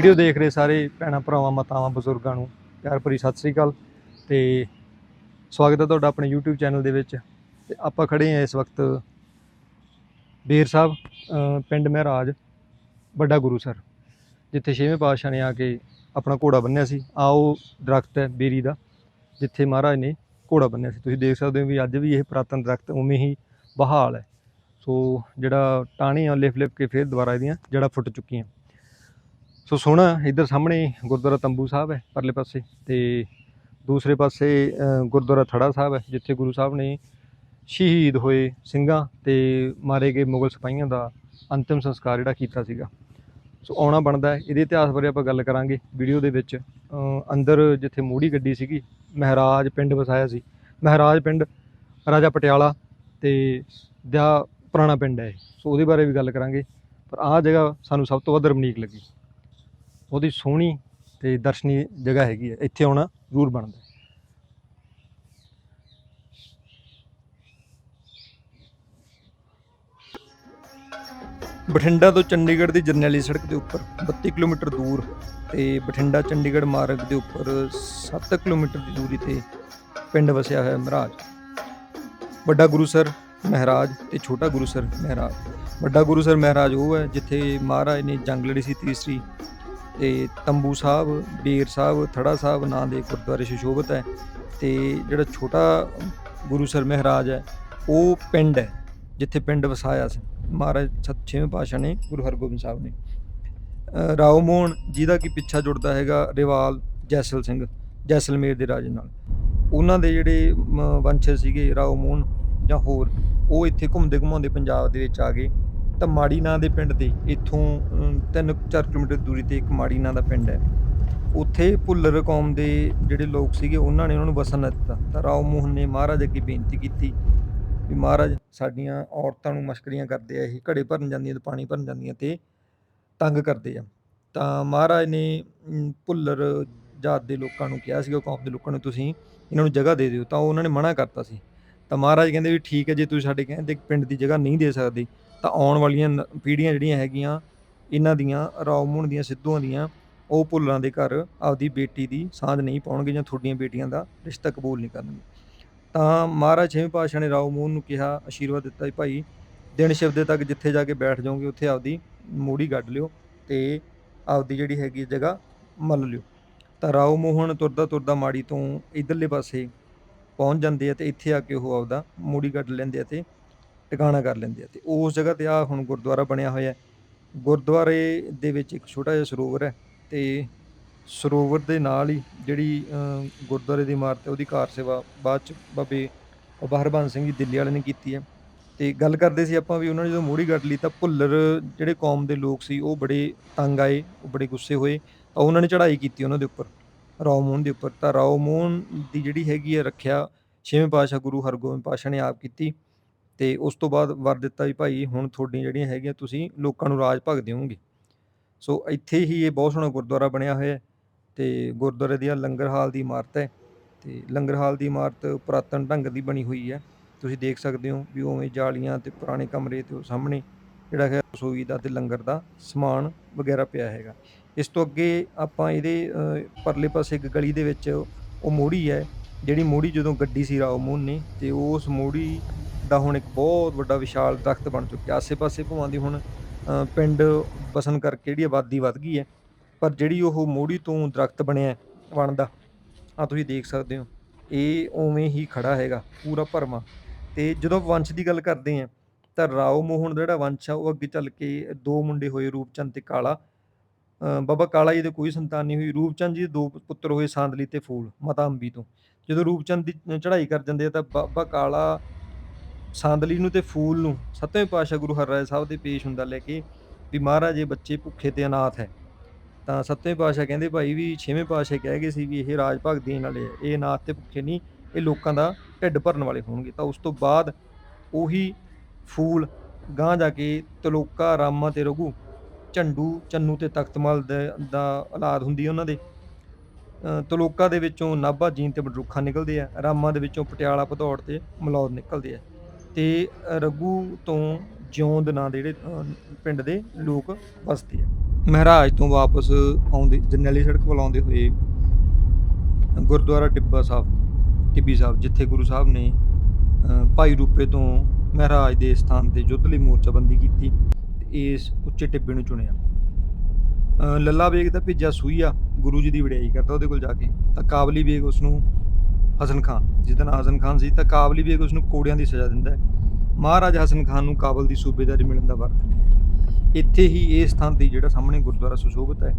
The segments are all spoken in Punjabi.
ਵੀਡੀਓ ਦੇਖ ਰਹੇ ਸਾਰੇ ਭੈਣਾਂ, ਭਰਾਵਾਂ, ਮਾਤਾਵਾਂ, ਬਜ਼ੁਰਗਾਂ ਨੂੰ। ਪਿਆਰ ਭਰੀ ਸਤਿ ਸ੍ਰੀ ਅਕਾਲ ਤੇ ਸਵਾਗਤ ਹੈ ਤੁਹਾਡਾ ਆਪਣੇ YouTube ਚੈਨਲ ਦੇ ਵਿੱਚ। ਤੇ ਆਪਾਂ ਖੜੇ ਹਾਂ ਇਸ ਵਕਤ ਬੇਰ ਸਾਹਿਬ ਪਿੰਡ ਮਹਿਰਾਜ, ਵੱਡਾ ਗੁਰੂ ਸਰ, ਜਿੱਥੇ ਛੇਵੇਂ ਪਾਤਸ਼ਾਹ ਨੇ ਆ ਕੇ ਆਪਣਾ ਘੋੜਾ ਬੰਨਿਆ ਸੀ। ਆ ਉਹ ਦਰਖਤ ਹੈ ਬੇਰੀ ਦਾ, ਜਿੱਥੇ ਮਹਾਰਾਜ ਨੇ ਘੋੜਾ ਬੰਨਿਆ ਸੀ। ਤੁਸੀਂ ਦੇਖ ਸਕਦੇ ਹੋ ਵੀ ਅੱਜ ਵੀ ਇਹ ਪੁਰਾਤਨ ਦਰਖਤ ਉਵੇਂ ਹੀ ਬਹਾਲ ਹੈ। ਸੋ ਜਿਹੜਾ ਟਾਹਣੀਆਂ ਲਿਫ ਲਿਫ ਕੇ ਫਿਰ ਦੁਬਾਰਾ ਇਹਦੀਆਂ ਜੜ੍ਹਾਂ ਫੁੱਟ ਚੁੱਕੀਆਂ। ਸੋ ਸੋਹਣਾ ਇੱਧਰ ਸਾਹਮਣੇ ਗੁਰਦੁਆਰਾ ਤੰਬੂ ਸਾਹਿਬ ਹੈ, ਪਰਲੇ ਪਾਸੇ ਤੇ ਦੂਸਰੇ ਪਾਸੇ ਗੁਰਦੁਆਰਾ ਥੜਾ ਸਾਹਿਬ ਹੈ, ਜਿੱਥੇ ਗੁਰੂ ਸਾਹਿਬ ਨੇ ਸ਼ਹੀਦ ਹੋਏ ਸਿੰਘਾਂ ਤੇ ਮਾਰੇ ਗਏ ਮੁਗਲ ਸਿਪਾਹੀਆਂ ਦਾ ਅੰਤਿਮ ਸੰਸਕਾਰ ਜਿਹੜਾ ਕੀਤਾ ਸੀਗਾ। ਸੋ ਆਉਣਾ ਬਣਦਾ ਹੈ, ਇਹਦੇ ਇਤਿਹਾਸ ਬਾਰੇ ਆਪਾਂ ਗੱਲ ਕਰਾਂਗੇ ਵੀਡੀਓ ਦੇ ਵਿੱਚ। ਅੰਦਰ ਜਿੱਥੇ ਮੋੜੀ ਗੱਡੀ ਸੀਗੀ, ਮਹਾਰਾਜ ਪਿੰਡ ਵਸਾਇਆ ਸੀ। ਮਹਾਰਾਜ ਪਿੰਡ, ਰਾਜਾ ਪਟਿਆਲਾ ਤੇ ਦਾ ਪੁਰਾਣਾ ਪਿੰਡ ਹੈ ਸੋ ਉਹਦੇ ਬਾਰੇ ਵੀ ਗੱਲ ਕਰਾਂਗੇ, ਪਰ ਆਹ ਜਗ੍ਹਾ ਸਾਨੂੰ ਸਭ ਤੋਂ ਵੱਧ ਰਮਣੀਕ ਲੱਗੀ। ਉਹਦੀ ਸੋਹਣੀ ਤੇ ਦਰਸ਼ਨੀ ਜਗ੍ਹਾ ਹੈਗੀ ਹੈ। ਇੱਥੇ ਆਉਣਾ ਜ਼ਰੂਰ ਬਣਦਾ ਬਠਿੰਡਾ ਤੋਂ ਚੰਡੀਗੜ੍ਹ ਦੀ ਜਰਨੈਲੀ ਸੜਕ ਦੇ ਉੱਪਰ 32 ਕਿਲੋਮੀਟਰ ਦੂਰ ਤੇ ਬਠਿੰਡਾ ਚੰਡੀਗੜ੍ਹ ਮਾਰਗ ਦੇ ਉੱਪਰ 7 ਕਿਲੋਮੀਟਰ ਦੀ ਦੂਰੀ ਤੇ ਪਿੰਡ ਵਸਿਆ ਹੋਇਆ ਮਹਾਰਾਜ। ਵੱਡਾ ਗੁਰੂਸਰ ਮਹਾਰਾਜ ਤੇ ਛੋਟਾ ਗੁਰੂਸਰ ਮਹਾਰਾਜ। ਵੱਡਾ ਗੁਰੂਸਰ ਮਹਾਰਾਜ ਉਹ ਹੈ ਜਿੱਥੇ ਮਹਾਰਾਜ ਨੇ ਜੰਗ ਲੜੀ ਸੀ ਤੀਸਰੀ। ਤੇ ਤੰਬੂ ਸਾਹਿਬ ਬੇਰ ਸਾਹਿਬ ਥੜਾ ਸਾਹਿਬ ਨਾਂ ਦੇ ਗੁਰਦੁਆਰੇ ਸੁਸ਼ੋਭਿਤ ਹੈ ਤੇ ਜਿਹੜਾ ਛੋਟਾ ਗੁਰੂ ਸਰ ਮਹਾਰਾਜ ਹੈ ਉਹ ਪਿੰਡ ਹੈ ਜਿੱਥੇ ਪਿੰਡ ਵਸਾਇਆ ਸੀ। ਮਹਾਰਾਜ ਸਤ ਛੇਵੇਂ ਪਾਤਸ਼ਾਹ ਨੇ ਗੁਰੂ ਹਰਗੋਬਿੰਦ ਸਾਹਿਬ ਨੇ। ਰਾਓ ਮੋਹਨ ਜਿਹਦਾ ਕਿ ਪਿੱਛਾ ਜੁੜਦਾ ਹੈਗਾ ਰਿਵਾਲ ਜੈਸਲ ਸਿੰਘ ਜੈਸਲਮੇਰ ਦੇ ਰਾਜੇ ਨਾਲ। ਉਹਨਾਂ ਦੇ ਜਿਹੜੇ ਮ, ਵੰਸ਼ਜ ਸੀਗੇ ਰਾਓ ਮੋਹਨ ਜਾਂ ਹੋਰ ਉਹ ਇੱਥੇ ਘੁੰਮਦੇ ਘੁਮਾਉਂਦੇ ਪੰਜਾਬ ਦੇ ਵਿੱਚ ਆ ਗਏ। ਤਾਂ ਮਾੜੀ ਨਾਂ ਦੇ ਪਿੰਡ ਦੇ ਇੱਥੋਂ 3-4 ਕਿਲੋਮੀਟਰ ਦੂਰੀ ਤੇ ਇੱਕ ਮਾੜੀ ਨਾਂ ਦਾ ਪਿੰਡ ਹੈ। ਉੱਥੇ ਭੁੱਲਰ ਕੌਮ ਦੇ ਜਿਹੜੇ ਲੋਕ ਸੀਗੇ, ਉਹਨਾਂ ਨੇ ਉਹਨਾਂ ਨੂੰ ਵਸਣ ਨਾ ਦਿੱਤਾ। ਤਾਂ ਰਾਓ ਮੋਹਨ ਨੇ ਮਹਾਰਾਜ ਅੱਗੇ ਬੇਨਤੀ ਕੀਤੀ ਵੀ ਮਹਾਰਾਜ, ਸਾਡੀਆਂ ਔਰਤਾਂ ਨੂੰ ਮਸ਼ਕਰੀਆਂ ਕਰਦੇ ਆ ਇਹ, ਘੜੇ ਭਰਨ ਜਾਂਦੀਆਂ ਤੇ ਪਾਣੀ ਭਰਨ ਜਾਂਦੀਆਂ ਤੇ ਤੰਗ ਕਰਦੇ ਆ। ਤਾਂ ਮਹਾਰਾਜ ਨੇ ਭੁੱਲਰ ਜਾਤ ਦੇ ਲੋਕਾਂ ਨੂੰ ਕਿਹਾ ਸੀਗਾ ਕੌਮ ਦੇ ਲੋਕਾਂ ਨੂੰ, ਤੁਸੀਂ ਇਹਨਾਂ ਨੂੰ ਜਗ੍ਹਾ ਦੇ ਦਿਓ। ਤਾਂ ਉਹਨਾਂ ਨੇ ਮਨਾ ਕਰਤਾ ਸੀ। ਤਾਂ ਮਹਾਰਾਜ ਕਹਿੰਦੇ ਵੀ ਠੀਕ ਹੈ, ਜੇ ਤੁਸੀਂ ਸਾਡੇ ਕਹਿੰਦੇ ਪਿੰਡ ਦੀ ਜਗ੍ਹਾ ਨਹੀਂ ਦੇ ਸਕਦੇ ਤਾਂ ਆਉਣ ਵਾਲੀਆਂ ਨ- ਪੀੜ੍ਹੀਆਂ ਜਿਹੜੀਆਂ ਹੈਗੀਆਂ, ਇਹਨਾਂ ਦੀਆਂ ਰਾਉਮੁਣ ਦੀਆਂ, ਸਿੱਧੂਆਂ ਦੀਆਂ, ਉਹ ਭੁੱਲਰਾਂ ਦੇ ਘਰ ਆਪਦੀ ਬੇਟੀ ਦੀ ਸਾਂਝ ਨਹੀਂ ਪਾਉਣਗੇ ਜਾਂ ਤੁਹਾਡੀਆਂ ਬੇਟੀਆਂ ਦਾ ਰਿਸ਼ਤਾ ਕਬੂਲ ਨਹੀਂ ਕਰਨਗੇ। ਤਾਂ ਮਹਾਰਾਜ ਛੇਵੇਂ ਪਾਤਸ਼ਾਹ ਨੇ ਰਾਓ ਮੋਹਨ ਨੂੰ ਕਿਹਾ ਆਸ਼ੀਰਵਾਦ ਦਿੱਤਾ ਵੀ ਭਾਈ, ਦਿਨ ਸ਼ਿਵਦੇ ਤੱਕ ਜਿੱਥੇ ਜਾ ਕੇ ਬੈਠ ਜਾਓਗੇ, ਉੱਥੇ ਆਪਦੀ ਮੂੜੀ ਗੱਡ ਲਿਓ ਤੇ ਆਪਦੀ ਜਿਹੜੀ ਹੈਗੀ ਜਗ੍ਹਾ ਮੱਲ ਲਿਓ। ਤਾਂ ਰਾਓ ਮੋਹਨ ਤੁਰਦਾ ਤੁਰਦਾ ਮਾੜੀ ਤੋਂ ਇਧਰਲੇ ਪਾਸੇ ਪਹੁੰਚ ਜਾਂਦੇ ਆ ਤੇ ਇੱਥੇ ਆ ਕੇ ਉਹ ਆਪਦਾ ਮੂੜੀ ਗੱਡ ਲੈਂਦੇ ਆ ਤੇ ਟਿਕਾਣਾ ਕਰ ਲੈਂਦੇ ਆ ਤੇ ਉਸ ਜਗ੍ਹਾ ਤੇ ਆ ਹੁਣ ਗੁਰਦੁਆਰਾ ਬਣਿਆ ਹੋਇਆ ਹੈ। ਗੁਰਦੁਆਰੇ ਦੇ ਵਿੱਚ ਇੱਕ ਛੋਟਾ ਜਿਹਾ ਸਰੋਵਰ ਹੈ ਤੇ ਸਰੋਵਰ ਦੇ ਨਾਲ ਹੀ ਜਿਹੜੀ ਅ, ਗੁਰਦੁਆਰੇ ਦੀ ਇਮਾਰਤ ਹੈ ਉਹਦੀ ਕਾਰ ਸੇਵਾ ਬਾਅਦ ਚ ਬਾਬੇ ਬਹਰਬੰਸ ਸਿੰਘ ਜੀ ਦਿੱਲੀ ਵਾਲੇ ਨੇ ਕੀਤੀ ਹੈ। ਤੇ ਗੱਲ ਕਰਦੇ ਸੀ ਆਪਾਂ ਵੀ ਉਹਨਾਂ ਨੇ ਜਦੋਂ ਮੋੜੀ ਗੱਡ ਲਈ ਤਾਂ ਭੁੱਲਰ ਜਿਹੜੇ ਕੌਮ ਦੇ ਲੋਕ ਸੀ ਉਹ ਬੜੇ ਤੰਗ ਆਏ ਉਹ ਬੜੇ ਗੁੱਸੇ ਹੋਏ। ਤਾਂ ਉਹਨਾਂ ਨੇ ਚੜ੍ਹਾਈ ਕੀਤੀ ਉਹਨਾਂ ਦੇ ਉੱਪਰ ਰਾਓ ਮੋਹਨ ਦੇ ਉੱਪਰ। ਤਾਂ ਰਾਓ ਮੋਹਨ ਦੀ ਜਿਹੜੀ ਹੈਗੀ ਹੈ ਰੱਖਿਆ ਛੇਵੇਂ ਪਾਤਸ਼ਾਹ ਗੁਰੂ ਹਰਗੋਬਿੰਦ ਪਾਤਸ਼ਾਹ ਨੇ ਆਪ ਕੀਤੀ। ਤੇ ਉਸ ਤੋਂ ਬਾਅਦ ਵਰ ਦਿੱਤਾ ਵੀ ਭਾਈ ਹੁਣ ਤੁਹਾਡੀਆਂ ਜਿਹੜੀਆਂ ਹੈਗੀਆਂ ਤੁਸੀਂ ਲੋਕਾਂ ਨੂੰ ਰਾਜ ਭਗ ਦਿਓਗੇ। ਸੋ ਇੱਥੇ ਹੀ ਇਹ ਬਹੁਤ ਸੋਹਣਾ ਗੁਰਦੁਆਰਾ ਬਣਿਆ ਹੋਇਆ ਹੈ ਤੇ ਗੁਰਦੁਆਰੇ ਦੀ ਲੰਗਰ ਹਾਲ ਦੀ ਇਮਾਰਤ ਹੈ ਤੇ ਲੰਗਰ ਹਾਲ ਦੀ ਇਮਾਰਤ ਪੁਰਾਤਨ ਢੰਗ ਦੀ ਬਣੀ ਹੋਈ ਹੈ। ਤੁਸੀਂ ਦੇਖ ਸਕਦੇ ਹੋ ਵੀ ਉਵੇਂ ਜਾਲੀਆਂ ਤੇ ਪੁਰਾਣੇ ਕਮਰੇ ਤੇ ਉਹ ਸਾਹਮਣੇ ਜਿਹੜਾ ਹੈ ਰਸੋਈ ਦਾ ਤੇ ਲੰਗਰ ਦਾ ਸਮਾਨ ਵਗੈਰਾ ਪਿਆ ਹੈਗਾ। ਇਸ ਤੋਂ ਅੱਗੇ ਆਪਾਂ ਇਹਦੇ ਪਰਲੇ ਪਾਸੇ ਇੱਕ ਗਲੀ ਦੇ ਵਿੱਚ ਉਹ ਮੋੜੀ ਹੈ। ਜਿਹੜੀ ਮੋੜੀ ਜਦੋਂ ਗੱਡੀ ਸੀ ਰਾਓ ਮੋਹਨ ਨੇ ਤੇ ਉਸ ਮੋੜੀ ਦਾ ਹੁਣ ਇੱਕ ਬਹੁਤ ਵੱਡਾ ਵਿਸ਼ਾਲ ਦਰਖਤ ਬਣ ਚੁੱਕਿਆ। ਆਸੇ-ਪਾਸੇ ਭਵਾਂ ਦੀ ਹੁਣ ਅ, ਪਿੰਡ ਵਸਣ ਕਰਕੇ ਜਿਹੜੀ ਆਬਾਦੀ ਵੱਧ ਗਈ ਹੈ। ਪਰ ਜਿਹੜੀ ਉਹ ਮੋਹੜੀ ਤੋਂ ਦਰਖਤ ਬਣਿਆ ਬਣਦਾ ਆਹ ਤੁਸੀਂ ਦੇਖ ਸਕਦੇ ਹੋ। ਇਹ ਉਵੇਂ ਹੀ ਖੜਾ ਹੈਗਾ ਪੂਰਾ ਭਰਮਾ। ਤੇ ਜਦੋਂ ਵੰਸ਼ ਦੀ ਗੱਲ ਕਰਦੇ ਹਾਂ ਤਾਂ ਰਾਓ ਮੋਹਨ ਦਾ ਜਿਹੜਾ ਵੰਸ਼ ਆ ਉਹ ਅੱਗੇ ਚੱਲ ਕੇ ਦੋ ਮੁੰਡੇ ਹੋਏ ਰੂਪਚੰਦ ਤੇ ਕਾਲਾ। ਅ, ਬਾਬਾ ਕਾਲਾ ਜੀ ਦੇ ਕੋਈ ਸੰਤਾਨ ਨਹੀਂ ਹੋਈ। ਰੂਪਚੰਦ ਜੀ ਦੇ ਦੋ ਪੁੱਤਰ ਹੋਏ ਸਾਂਦਲੀ ਤੇ ਫੂਲ ਮਾਤਾ ਅੰਬੀ ਤੋਂ। ਜਦੋਂ ਰੂਪਚੰਦ ਦੀ ਚੜ੍ਹਾਈ ਕਰ ਜਾਂਦੇ ਆ ਤਾਂ ਬਾਬਾ ਕਾਲਾ ਸਾਂਦਲੀ ਨੂੰ ਤੇ ਫੂਲ ਨੂੰ ਸੱਤਵੇਂ ਪਾਤਸ਼ਾਹ ਗੁਰੂ ਹਰਰਾਏ ਸਾਹਿਬ ਦੇ ਪੇਸ਼ ਹੁੰਦਾ ਲੈ ਕੇ ਵੀ ਮਹਾਰਾਜ ਇਹ ਬੱਚੇ ਭੁੱਖੇ ਤੇ ਅਨਾਥ ਹੈ। ਤਾਂ ਸੱਤਵੇਂ ਪਾਤਸ਼ਾਹ ਕਹਿੰਦੇ ਭਾਈ ਵੀ ਛੇਵੇਂ ਪਾਤਸ਼ਾਹ ਕਹਿ ਗਏ ਸੀ ਵੀ ਇਹ ਰਾਜ ਭਾਗ ਦੇਣ ਵਾਲੇ ਆ, ਇਹ ਅਨਾਥ ਤੇ ਭੁੱਖੇ ਨਹੀਂ, ਇਹ ਲੋਕਾਂ ਦਾ ਢਿੱਡ ਭਰਨ ਵਾਲੇ ਹੋਣਗੇ। ਤਾਂ ਉਸ ਤੋਂ ਬਾਅਦ ਉਹੀ ਫੂਲ ਗਾਂ ਜਾ ਕੇ ਤਲੋਕਾ, ਰਾਮਾ ਤੇ ਰਘੂ, ਝੰਡੂ, ਚੰਨੂ ਤੇ ਤਖਤਮਲ ਦਾ ਔਲਾਦ ਹੁੰਦੀ ਹੈ ਉਹਨਾਂ ਦੇ। ਤਲੋਕਾ ਦੇ ਵਿੱਚੋਂ ਨਾਭਾ ਜੀਨ ਤੇ ਬਡਰੁੱਖਾ ਨਿਕਲਦੇ ਆ, ਰਾਮਾ ਦੇ ਵਿੱਚੋਂ ਪਟਿਆਲਾ, ਭਦੌੜ ਤੇ ਮਲੌਦ ਨਿਕਲਦੇ ਆ। ਤੇ ਰਘੂ ਤੋਂ ਜਿਉਂਦ ਨਾਂ ਦੇ ਜਿਹੜੇ ਪਿੰਡ ਦੇ ਲੋਕ ਵਸਦੇ ਆ। ਮਹਾਰਾਜ ਤੋਂ ਵਾਪਸ ਆਉਂਦੇ, ਜਰਨੈਲੀ ਸੜਕ ਵੱਲ ਆਉਂਦੇ ਹੋਏ ਗੁਰਦੁਆਰਾ ਟਿੱਬਾ ਸਾਹਿਬ, ਟਿੱਬੀ ਸਾਹਿਬ, ਜਿੱਥੇ ਗੁਰੂ ਸਾਹਿਬ ਨੇ ਭਾਈ ਰੂਪੇ ਤੋਂ ਮਹਾਰਾਜ ਦੇ ਸਥਾਨ ਤੇ ਯੁੱਧ ਲਈ ਮੋਰਚਾਬੰਦੀ ਕੀਤੀ ਤੇ ਇਸ ਉੱਚੇ ਟਿੱਬੇ ਨੂੰ ਚੁਣਿਆ। ਲੱਲਾ ਬੇਗ ਦਾ ਭੇਜਿਆ ਸੂਈਆ ਗੁਰੂ ਜੀ ਦੀ ਵਡਿਆਈ ਕਰਦਾ ਉਹਦੇ ਕੋਲ ਜਾ ਕੇ, ਤਾਂ ਕਾਬਲੀ ਬੇਗ ਉਸ ਨੂੰ ਹਸਨ ਖਾਨ ਜਿਸ ਦਾ ਹਸਨ ਖਾਨ ਸੀ, ਤਾਂ ਕਾਬਲੀ ਬੇਗ ਉਸ ਨੂੰ ਕੋੜਿਆਂ ਦੀ ਸਜ਼ਾ ਦਿੰਦਾ ਹੈ। ਮਹਾਰਾਜ ਹਸਨ ਖਾਨ ਨੂੰ ਕਾਬਲ ਦੀ ਸੂਬੇਦਾਰੀ ਮਿਲਣ ਦਾ ਵਰਤ ਇੱਥੇ ਹੀ ਇਹ ਸਥਾਨ ਤੇ ਜਿਹੜਾ ਸਾਹਮਣੇ ਗੁਰਦੁਆਰਾ ਸੁਸ਼ੋਭਿਤ ਹੈ,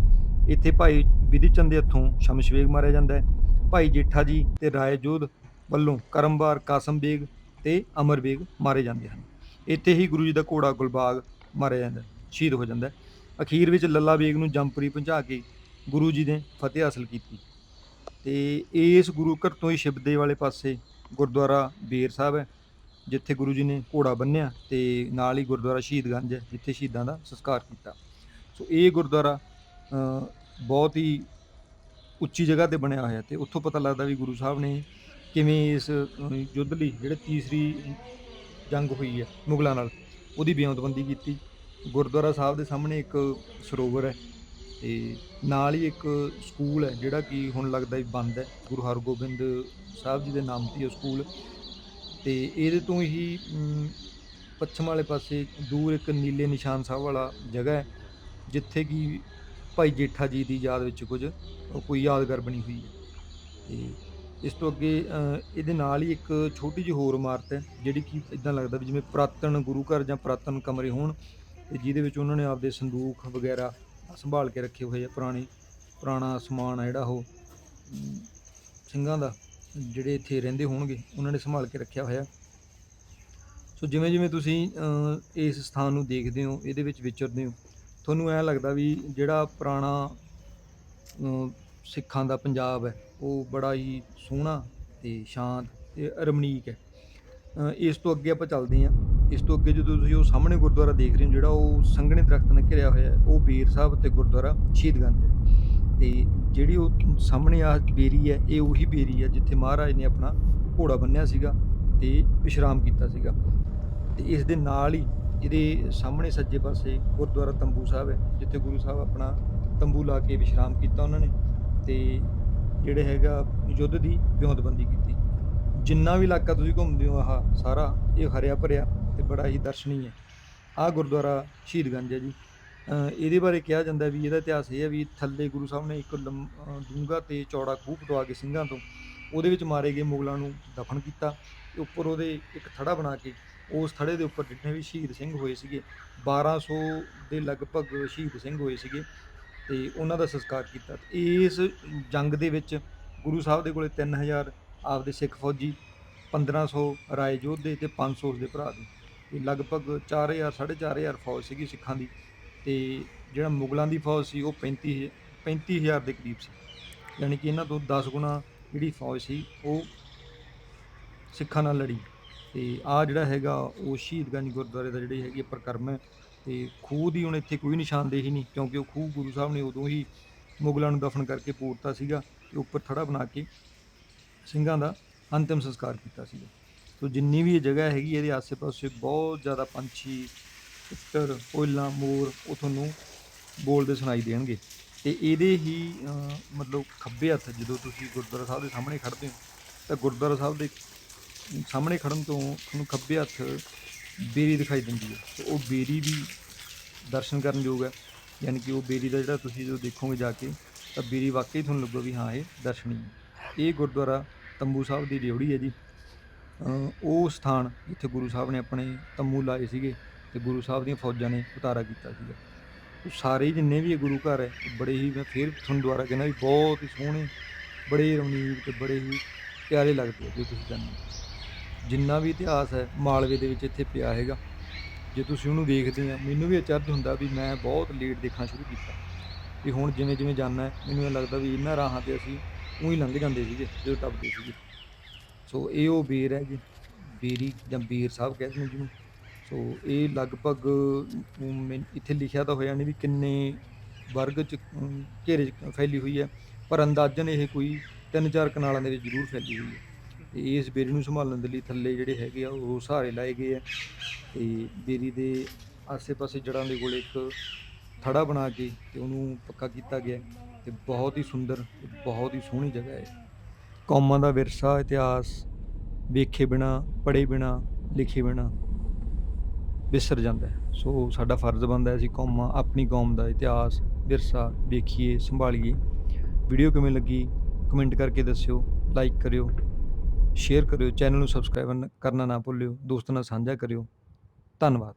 ਇੱਥੇ ਭਾਈ ਵਿਧੀ ਚੰਦ ਦੇ ਹੱਥੋਂ ਸ਼ਮਸ਼ ਬੇਗ ਮਾਰਿਆ ਜਾਂਦਾ ਹੈ। ਭਾਈ ਜੇਠਾ ਜੀ ਤੇ ਰਾਏ ਜੋਧ ਵੱਲੋਂ ਕਰਮਵਾਰ, ਕਾਸਮ ਬੇਗ ਤੇ ਅਮਰ ਬੇਗ ਮਾਰੇ ਜਾਂਦੇ ਹਨ। ਇੱਥੇ ਹੀ ਗੁਰੂ ਜੀ ਦਾ ਘੋੜਾ ਗੁਲਬਾਗ ਮਾਰਿਆ ਜਾਂਦਾ ਸ਼ਹੀਦ ਹੋ ਜਾਂਦਾ ਅਖੀਰ ਵਿੱਚ ਲੱਲਾ ਬੇਗ ਨੂੰ ਜੰਪਰੀ ਪਹੁੰਚਾ ਕੇ ਗੁਰੂ ਜੀ ਨੇ ਫਤਿਹ ਹਾਸਲ ਕੀਤੀ। ਤੇ ਇਸ ਗੁਰੂ ਘਰ ਤੋਂ ਹੀ ਸ਼ਿਵਦੇ ਵਾਲੇ ਪਾਸੇ ਗੁਰਦੁਆਰਾ ਬੇਰ ਸਾਹਿਬ ਹੈ, ਜਿੱਥੇ ਗੁਰੂ ਜੀ ਨੇ ਘੋੜਾ ਬੰਨਿਆ ਤੇ ਨਾਲ ਹੀ ਗੁਰਦੁਆਰਾ ਸ਼ਹੀਦਗੰਜ ਹੈ, ਜਿੱਥੇ ਸ਼ਹੀਦਾਂ ਦਾ ਸੰਸਕਾਰ ਕੀਤਾ। ਸੋ ਇਹ ਗੁਰਦੁਆਰਾ ਬਹੁਤ ਹੀ ਉੱਚੀ ਜਗ੍ਹਾ ਤੇ ਬਣਿਆ ਹੋਇਆ ਤੇ ਉੱਥੋਂ ਪਤਾ ਲੱਗਦਾ ਵੀ ਗੁਰੂ ਸਾਹਿਬ ਨੇ ਕਿਵੇਂ ਇਸ ਯੁੱਧ ਲਈ ਜਿਹੜੇ ਤੀਸਰੀ ਜੰਗ ਹੋਈ ਹੈ ਮੁਗਲਾਂ ਨਾਲ, ਉਹਦੀ ਬੇਅੰਤਬੰਦੀ ਕੀਤੀ। ਗੁਰਦੁਆਰਾ ਸਾਹਿਬ ਦੇ ਸਾਹਮਣੇ ਇੱਕ ਸਰੋਵਰ ਹੈ ਤੇ ਨਾਲ ਹੀ ਇੱਕ ਸਕੂਲ ਹੈ, ਜਿਹੜਾ ਕਿ ਹੁਣ ਲੱਗਦਾ ਵੀ ਬੰਦ ਹੈ, ਗੁਰੂ ਹਰਗੋਬਿੰਦ ਸਾਹਿਬ ਜੀ ਦੇ ਨਾਮ ਤੇ ਉਹ ਸਕੂਲ। ਤੇ ਇਹਦੇ ਤੋਂ ਹੀ ਪੱਛਮ ਵਾਲੇ ਪਾਸੇ ਦੂਰ ਇੱਕ ਨੀਲੇ ਨਿਸ਼ਾਨ ਸਾਹਿਬ ਵਾਲਾ ਜਗ੍ਹਾ ਹੈ, ਜਿੱਥੇ ਕਿ ਭਾਈ ਜੇਠਾ ਜੀ ਦੀ ਯਾਦ ਵਿੱਚ ਕੁਝ ਕੋਈ ਯਾਦਗਾਰ ਬਣੀ ਹੋਈ ਹੈ। ਤੇ ਇਸ ਤੋਂ ਅੱਗੇ ਇਹਦੇ ਨਾਲ ਹੀ ਇੱਕ ਛੋਟੀ ਜਿਹੀ ਹੋਰ ਇਮਾਰਤ ਹੈ, ਜਿਹੜੀ ਕਿ ਇਦਾਂ ਲੱਗਦਾ ਵੀ ਜਿਵੇਂ ਪੁਰਾਤਨ ਗੁਰੂ ਘਰ ਜਾਂ ਪੁਰਾਤਨ ਕਮਰੇ ਹੋਣ, ਤੇ ਜਿਹਦੇ ਵਿੱਚ ਉਹਨਾਂ ਨੇ ਆਪਦੇ ਸੰਦੂਕ ਵਗੈਰਾ ਸੰਭਾਲ ਕੇ ਰੱਖੇ ਹੋਏ ਆ ਪੁਰਾਣੇ, ਪੁਰਾਣਾ ਸਮਾਨ ਆ ਜਿਹੜਾ ਉਹ ਸਿੰਘਾਂ ਦਾ, ਜਿਹੜੇ ਇੱਥੇ ਰਹਿੰਦੇ ਹੋਣਗੇ, ਉਹਨਾਂ ਨੇ ਸੰਭਾਲ ਕੇ ਰੱਖਿਆ ਹੋਇਆ। ਸੋ ਜਿਵੇਂ ਜਿਵੇਂ ਤੁਸੀਂ ਇਸ ਸਥਾਨ ਨੂੰ ਦੇਖਦੇ ਹੋ, ਇਹਦੇ ਵਿੱਚ ਵਿਚਰਦੇ ਹੋ, ਤੁਹਾਨੂੰ ਐਂ ਲੱਗਦਾ ਵੀ ਜਿਹੜਾ ਪੁਰਾਣਾ ਸਿੱਖਾਂ ਦਾ ਪੰਜਾਬ ਹੈ, ਉਹ ਬੜਾ ਹੀ ਸੋਹਣਾ ਤੇ ਸ਼ਾਂਤ ਤੇ ਰਮਣੀਕ ਹੈ। ਇਸ ਤੋਂ ਅੱਗੇ ਆਪਾਂ ਚੱਲਦੇ ਹਾਂ। ਇਸ ਤੋਂ ਅੱਗੇ ਜਦੋਂ ਤੁਸੀਂ ਉਹ ਸਾਹਮਣੇ ਗੁਰਦੁਆਰਾ ਦੇਖ ਰਹੇ ਹੋ, ਜਿਹੜਾ ਉਹ ਸੰਘਣੇ ਦਰਖਤ ਨਾਲ ਘਿਰਿਆ ਹੋਇਆ ਹੈ, ਉਹ ਬੀਰ ਸਾਹਿਬ ਤੇ ਗੁਰਦੁਆਰਾ ਸ਼ਹੀਦਗੰਜ ਹੈ। ਤੇ ਜਿਹੜੀ ਉਹ ਸਾਹਮਣੇ ਆ ਬੇਰੀ ਹੈ, ਇਹ ਉਹੀ ਬੇਰੀ ਹੈ ਜਿੱਥੇ ਮਹਾਰਾਜ ਨੇ ਆਪਣਾ ਘੋੜਾ ਬੰਨਿਆ ਸੀਗਾ ਤੇ ਵਿਸ਼ਰਾਮ ਕੀਤਾ ਸੀਗਾ। ਤੇ ਇਸ ਦੇ ਨਾਲ ਹੀ ਇਹਦੇ ਸਾਹਮਣੇ ਸੱਜੇ ਪਾਸੇ ਗੁਰਦੁਆਰਾ ਤੰਬੂ ਸਾਹਿਬ ਹੈ, ਜਿੱਥੇ ਗੁਰੂ ਸਾਹਿਬ ਆਪਣਾ ਤੰਬੂ ਲਾ ਕੇ ਵਿਸ਼ਰਾਮ ਕੀਤਾ ਉਹਨਾਂ ਨੇ ਤੇ ਜਿਹੜੇ ਹੈਗਾ ਯੁੱਧ ਦੀ ਵਿਉਂਤਬੰਦੀ ਕੀਤੀ। ਜਿੰਨਾ ਵੀ ਇਲਾਕਾ ਤੁਸੀਂ ਘੁੰਮਦੇ ਹੋ ਆਹ ਸਾਰਾ ਇਹ ਹਰਿਆ ਭਰਿਆ ਤੇ ਬੜਾ ਹੀ ਦਰਸ਼ਨੀ ਹੈ। ਆਹ ਗੁਰਦੁਆਰਾ ਸ਼ਹੀਦਗੰਜ ਹੈ ਜੀ। ਇਹਦੇ ਬਾਰੇ ਕਿਹਾ ਜਾਂਦਾ ਵੀ ਇਹਦਾ ਇਤਿਹਾਸ ਇਹ ਹੈ ਵੀ ਥੱਲੇ ਗੁਰੂ ਸਾਹਿਬ ਨੇ ਇੱਕ ਲੰਮ- ਡੂੰਘਾ ਤੇ ਚੌੜਾ ਖੂਹ ਪਟਵਾ ਕੇ ਸਿੰਘਾਂ ਤੋਂ ਉਹਦੇ ਵਿੱਚ ਮਾਰੇ ਗਏ ਮੁਗਲਾਂ ਨੂੰ ਦਫਨ ਕੀਤਾ ਤੇ ਉੱਪਰ ਉਹਦੇ ਇੱਕ ਥੜਾ ਬਣਾ ਕੇ ਉਸ ਥੜੇ ਦੇ ਉੱਪਰ ਜਿੰਨੇ ਵੀ ਸ਼ਹੀਦ ਸਿੰਘ ਹੋਏ ਸੀਗੇ 1200 ਦੇ ਲਗਭਗ ਸ਼ਹੀਦ ਸਿੰਘ ਹੋਏ ਸੀਗੇ ਤੇ ਉਹਨਾਂ ਦਾ ਸੰਸਕਾਰ ਕੀਤਾ। ਤੇ ਇਸ ਜੰਗ ਦੇ ਵਿੱਚ ਗੁਰੂ ਸਾਹਿਬ ਦੇ ਕੋਲੇ 3000 ਆਪਦੇ ਸਿੱਖ ਫੌਜੀ 1500 ਰਾਏ ਯੋਧੇ ਤੇ 500 ਉਸਦੇ ਭਰਾ ਦੇ ਲਗਭਗ 4000 4500 ਫੌਜ ਸੀਗੀ ਸਿੱਖਾਂ ਦੀ ਤੇ ਜਿਹੜਾ ਮੁਗਲਾਂ ਦੀ ਫੌਜ ਸੀ ਉਹ 35 35000 ਦੇ ਕਰੀਬ ਸੀ। ਯਾਨੀ ਕਿ ਇਹਨਾਂ ਤੋਂ 10 ਗੁਣਾ ਜਿਹੜੀ ਫੌਜ ਸੀ ਉਹ ਸਿੱਖਾਂ ਨਾਲ ਲੜੀ। ਤੇ ਆ ਜਿਹੜਾ ਹੈਗਾ ਉਹ ਸ਼ਹੀਦਗੰਜ ਗੁਰਦੁਆਰੇ ਦਾ ਜਿਹੜੀ ਹੈਗੀ ਆ ਪ੍ਰਕਰਮ ਹੈ ਤੇ ਖੂਹ ਦੀ ਹੁਣ ਇੱਥੇ ਕੋਈ ਨਿਸ਼ਾਨਦੇਹੀ ਨਹੀਂ ਕਿਉਂਕਿ ਉਹ ਖੂਹ ਗੁਰੂ ਸਾਹਿਬ ਨੇ ਉਦੋਂ ਹੀ ਮੁਗਲਾਂ ਨੂੰ ਦਫਨ ਕਰਕੇ ਪੂਰਤਾ ਸੀਗਾ ਤੇ ਉੱਪਰ ਥੜਾ ਬਣਾ ਕੇ ਸਿੰਘਾਂ ਦਾ ਅੰਤਿਮ ਸੰਸਕਾਰ ਕੀਤਾ ਸੀਗਾ। ਸੋ ਜਿੰਨੀ ਵੀ ਇਹ ਜਗ੍ਹਾ ਹੈਗੀ ਇਹਦੇ ਆਸ-ਪਾਸੇ ਬਹੁਤ ਜ਼ਿਆਦਾ ਪੰਛੀ ਤਿੱਤਰ ਕੋਇਲਾਂ, ਮੋਰ ਉਹ ਤੁਹਾਨੂੰ ਬੋਲਦੇ ਸੁਣਾਈ ਦੇਣਗੇ। ਤੇ ਇਹਦੇ ਹੀ ਮਤਲਬ ਖੱਬੇ ਹੱਥ ਜਦੋਂ ਤੁਸੀਂ ਗੁਰਦੁਆਰਾ ਸਾਹਿਬ ਦੇ ਸਾਹਮਣੇ ਖੜਦੇ ਹੋ, ਤਾਂ ਗੁਰਦੁਆਰਾ ਸਾਹਿਬ ਦੇ ਸਾਹਮਣੇ ਖੜਨ ਤੋਂ ਤੁਹਾਨੂੰ ਖੱਬੇ ਹੱਥ ਬੇਰੀ ਦਿਖਾਈ ਦਿੰਦੀ ਹੈ। ਤੇ ਉਹ ਬੇਰੀ ਵੀ ਦਰਸ਼ਨ ਕਰਨ ਯੋਗ ਹੈ। ਯਾਨੀ ਕਿ ਉਹ ਬੇਰੀ ਦਾ ਜਿਹੜਾ ਤੁਸੀਂ ਜਦੋਂ ਦੇਖੋਗੇ ਜਾ ਕੇ, ਤਾਂ ਬੇਰੀ ਵਾਕਈ ਤੁਹਾਨੂੰ ਲੱਗੋ ਵੀ ਹਾਂ, ਇਹ ਦਰਸ਼ਨੀ ਹੈ। ਇਹ ਗੁਰਦੁਆਰਾ ਤੰਬੂ ਸਾਹਿਬ ਦੀ ਡਿਉੜੀ ਹੈ ਜੀ। ਉਹ ਸਥਾਨ ਜਿੱਥੇ ਗੁਰੂ ਸਾਹਿਬ ਨੇ ਆਪਣੇ ਤੰਬੂ ਲਾਏ ਸੀਗੇ ਤੇ ਗੁਰੂ ਸਾਹਿਬ ਦੀਆਂ ਫੌਜਾਂ ਨੇ ਉਤਾਰਾ ਕੀਤਾ ਸੀਗਾ। ਉਹ ਸਾਰੇ ਜਿੰਨੇ ਵੀ ਇਹ ਗੁਰੂ ਘਰ ਹੈ ਬੜੇ ਹੀ, ਮੈਂ ਫੇਰ ਤੁਹਾਨੂੰ ਦੁਆਰਾ ਕਹਿੰਦਾ ਵੀ ਬਹੁਤ ਹੀ ਸੋਹਣੇ, ਬੜੇ ਰਮਣੀਕ ਤੇ ਬੜੇ ਹੀ ਪਿਆਰੇ ਲੱਗਦੇ ਆ ਜੇ ਤੁਸੀਂ ਜਾਣਦੇ ਜਿੰਨਾ ਵੀ ਇਤਿਹਾਸ ਹੈ, ਮਾਲਵੇ ਦੇ ਵਿੱਚ ਇੱਥੇ ਪਿਆ ਹੈਗਾ। ਜੇ ਤੁਸੀਂ ਉਹਨੂੰ ਦੇਖਦੇ ਆ, ਮੈਨੂੰ ਵੀ ਅਚਰਜ ਹੁੰਦਾ ਵੀ ਮੈਂ ਬਹੁਤ ਲੇਟ ਦੇਖਣਾ ਸ਼ੁਰੂ ਕੀਤਾ। ਵੀ ਹੁਣ ਜਿਵੇਂ ਜਿਵੇਂ ਜਾਣਾ ਮੈਨੂੰ ਇਹ ਲੱਗਦਾ ਵੀ ਇਹਨਾਂ ਰਾਹਾਂ ਤੇ ਅਸੀਂ ਉਹੀ ਲੰਘ ਜਾਂਦੇ ਸੀਗੇ, ਜਦੋਂ ਟੱਪਦੇ ਸੀਗੇ। ਸੋ ਇਹ ਉਹ ਬੇਰ ਹੈ ਜੀ ਬੇਰੀ ਜਾਂ ਬੇਰ ਸਾਹਿਬ ਕਹਿੰਦੇ ਨੇ ਜਿਹਨੂੰ। ਸੋ ਇਹ ਲਗਭਗ ਅਮ, ਇੱਥੇ ਲਿਖਿਆ ਤਾਂ ਹੋਇਆ ਨਹੀਂ ਵੀ ਕਿੰਨੇ ਵਰਗ ਚ ਘੇਰੇ ਚ ਫੈਲੀ ਹੋਈ ਹੈ ਪਰ ਅੰਦਾਜ਼ਨ ਇਹ ਕੋਈ ਤਿੰਨ ਚਾਰ ਕਨਾਲਾਂ ਦੇ ਵਿੱਚ ਜ਼ਰੂਰ ਫੈਲੀ ਹੋਈ ਹੈ। ਤੇ ਇਸ ਬੇਰੀ ਨੂੰ ਸੰਭਾਲਣ ਦੇ ਲਈ ਥੱਲੇ ਜਿਹੜੇ ਹੈਗੇ ਆ ਉਹ ਸਹਾਰੇ ਲਾਏ ਗਏ ਆ। ਤੇ ਬੇਰੀ ਦੇ ਆਸੇ-ਪਾਸੇ ਜੜ੍ਹਾਂ ਦੇ ਕੋਲ ਇੱਕ ਥੜਾ ਬਣਾ ਕੇ ਤੇ ਉਹਨੂੰ ਪੱਕਾ ਕੀਤਾ ਗਿਆ। ਹੈ ਤੇ ਬਹੁਤ ਹੀ ਸੁੰਦਰ ਬਹੁਤ ਹੀ ਸੋਹਣੀ ਜਗ੍ਹਾ ਹੈ। ਕੌਮਾਂ ਦਾ ਵਿਰਸਾ, ਇਤਿਹਾਸ, ਵੇਖੇ ਬਿਨਾ, ਪੜ੍ਹੇ ਬਿਨਾ, ਲਿਖੇ ਬਿਨਾ ਵਿਸਰ ਜਾਂਦਾ ਹੈ। ਸੋ ਸਾਡਾ ਫਰਜ਼ ਬਣਦਾ ਹੈ ਅਸੀਂ ਕੌਮਾਂ, ਆਪਣੀ ਕੌਮ ਦਾ ਇਤਿਹਾਸ, ਵਿਰਸਾ ਵੇਖੀਏ, ਸੰਭਾਲੀਏ। ਵੀਡੀਓ ਕਿਵੇਂ ਲੱਗੀ, ਕਮੈਂਟ ਕਰਕੇ ਦੱਸਿਓ, ਲਾਈਕ ਕਰਿਓ, ਸ਼ੇਅਰ ਕਰਿਓ, ਚੈਨਲ ਨੂੰ ਸਬਸਕ੍ਰਾਈਬ ਕਰਨਾ ਨਾ ਭੁੱਲਿਓ, ਦੋਸਤਾਂ ਨਾਲ ਸਾਂਝਾ ਕਰਿਓ। ਧੰਨਵਾਦ।